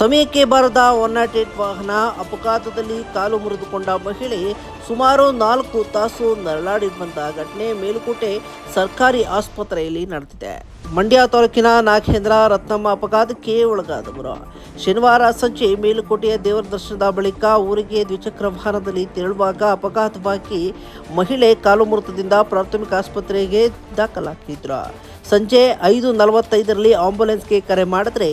ಸಮಯಕ್ಕೆ ಬಾರದ one not eight ವಾಹನ ಅಪಘಾತದಲ್ಲಿ ಕಾಲು ಮುರಿದುಕೊಂಡ ಮಹಿಳೆ ಸುಮಾರು ನಾಲ್ಕು ತಾಸು ನರಳಾಡಿರುವಂತಹ ಘಟನೆ ಮೇಲುಕೋಟೆ ಸರ್ಕಾರಿ ಆಸ್ಪತ್ರೆಯಲ್ಲಿ ನಡೆದಿದೆ. ಮಂಡ್ಯ ತಾಲೂಕಿನ ನಾಗೇಂದ್ರ ರತ್ನಮ್ಮ ಅಪಘಾತಕ್ಕೆ ಒಳಗಾದವರು ಶನಿವಾರ ಸಂಜೆ ಮೇಲುಕೋಟೆಯ ದೇವರ ದರ್ಶನದ ಬಳಿಕ ಊರಿಗೆ ದ್ವಿಚಕ್ರ ವಾಹನದಲ್ಲಿ ತೆರಳುವಾಗ ಅಪಘಾತವಾಗಿ ಮಹಿಳೆ ಕಾಲು ಮುರಿತದಿಂದ ಪ್ರಾಥಮಿಕ ಆಸ್ಪತ್ರೆಗೆ ದಾಖಲಾಗಿದ್ದರು ಸಂಜೆ ಐದು ನಲವತ್ತೈದರಲ್ಲಿ ಆಂಬ್ಯುಲೆನ್ಸ್ಗೆ ಕರೆ ಮಾಡಿದ್ರೆ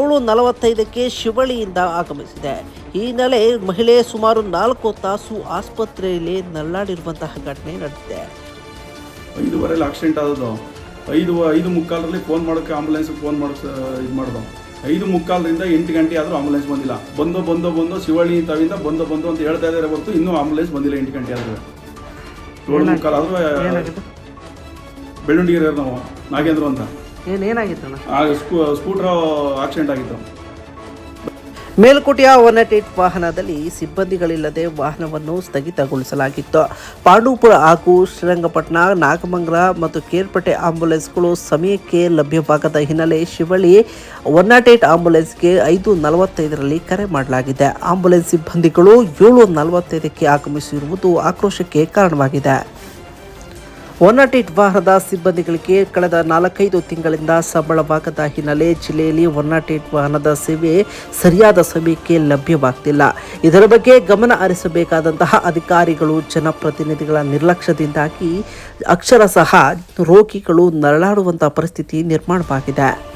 ಏಳು ನಲವತ್ತೈದಕ್ಕೆ ಶಿವಳಿಯಿಂದ ಆಗಮಿಸಿದೆ. ಈ ಹಿನ್ನೆಲೆ ಮಹಿಳೆ ಸುಮಾರು ನಾಲ್ಕು ತಾಸು ಆಸ್ಪತ್ರೆಯಲ್ಲಿ ನಲ್ಲಾಡಿರುವಂತಹ ಘಟನೆ ನಡೆದಿದೆ. ಐದುವರೆಯಲ್ಲಿ ಆಕ್ಸಿಡೆಂಟ್ ಆದದ್ದು. ಐದು ಐದು ಮುಕ್ಕಾಲರಲ್ಲಿ ಫೋನ್ ಮಾಡೋಕ್ಕೆ ಆಂಬುಲೆನ್ಸ್ಗೆ ಫೋನ್ ಮಾಡೋಕೆ ಇದು ಮಾಡ್ದು. ಐದು ಮುಕ್ಕಾಲರಿಂದ ಎಂಟು ಗಂಟೆ ಆದರೂ ಆಂಬುಲೆನ್ಸ್ ಬಂದಿಲ್ಲ. ಬಂದು ಬಂದು ಬಂದು ಶಿವಳ್ಳಿ ತವಿಂದ ಬಂದು ಬಂದು ಅಂತ ಹೇಳ್ತಾ ಇದ್ದಾರೆ ಹೊರತು ಇನ್ನೂ ಆಂಬುಲೆನ್ಸ್ ಬಂದಿಲ್ಲ ಎಂಟು ಗಂಟೆ ಆದರೂ. ಏಳು ಮುಕ್ಕಾಲು ಆದರೂ ಬೆಳ್ಳುಂಡಿಗೆರೆ ನಾವು ನಾಗೇಂದ್ರ ಅಂತ. ಸ್ಕೂ ಸ್ಕೂಟ್ರ್ ಆಕ್ಸಿಡೆಂಟ್ ಆಗಿತ್ತು. ಮೇಲ್ಕೋಟೆಯ ಒನ್ ನಾಟ್ ಏಟ್ ವಾಹನದಲ್ಲಿ ಸಿಬ್ಬಂದಿಗಳಿಲ್ಲದೆ ವಾಹನವನ್ನು ಸ್ಥಗಿತಗೊಳಿಸಲಾಗಿತ್ತು. ಪಾಂಡೂಪುರ ಹಾಗೂ ಶ್ರೀರಂಗಪಟ್ಟಣ ನಾಗಮಂಗಲ ಮತ್ತು ಕೇರ್ಪೇಟೆ ಆಂಬ್ಯುಲೆನ್ಸ್ಗಳು ಸಮಯಕ್ಕೆ ಲಭ್ಯವಾಗದ ಹಿನ್ನೆಲೆ ಶಿವಳ್ಳಿ ಒನ್ ನಾಟ್ ಏಟ್ ಆಂಬ್ಯುಲೆನ್ಸ್ಗೆ ಐದು ನಲವತ್ತೈದರಲ್ಲಿ ಕರೆ ಮಾಡಲಾಗಿದೆ. ಆಂಬ್ಯುಲೆನ್ಸ್ ಸಿಬ್ಬಂದಿಗಳು ಏಳು ನಲವತ್ತೈದಕ್ಕೆ ಆಗಮಿಸಿರುವುದು ಆಕ್ರೋಶಕ್ಕೆ ಕಾರಣವಾಗಿದೆ. ಒನ್ ನಾಟ್ ವಾಹನದ ಸಿಬ್ಬಂದಿಗಳಿಗೆ ಕಳೆದ ನಾಲ್ಕೈದು ತಿಂಗಳಿಂದ ಸಂಬಳವಾಗದ ಹಿನ್ನೆಲೆ ಜಿಲ್ಲೆಯಲ್ಲಿ ಒನ್ ವಾಹನದ ಸೇವೆ ಸರಿಯಾದ ಸಮಯಕ್ಕೆ ಲಭ್ಯವಾಗ್ತಿಲ್ಲ. ಇದರ ಬಗ್ಗೆ ಗಮನ ಹರಿಸಬೇಕಾದಂತಹ ಅಧಿಕಾರಿಗಳು, ಜನಪ್ರತಿನಿಧಿಗಳ ನಿರ್ಲಕ್ಷ್ಯದಿಂದಾಗಿ ಅಕ್ಷರಶಃ ರೋಗಿಗಳು ನರಳಾಡುವಂತಹ ಪರಿಸ್ಥಿತಿ ನಿರ್ಮಾಣವಾಗಿದೆ.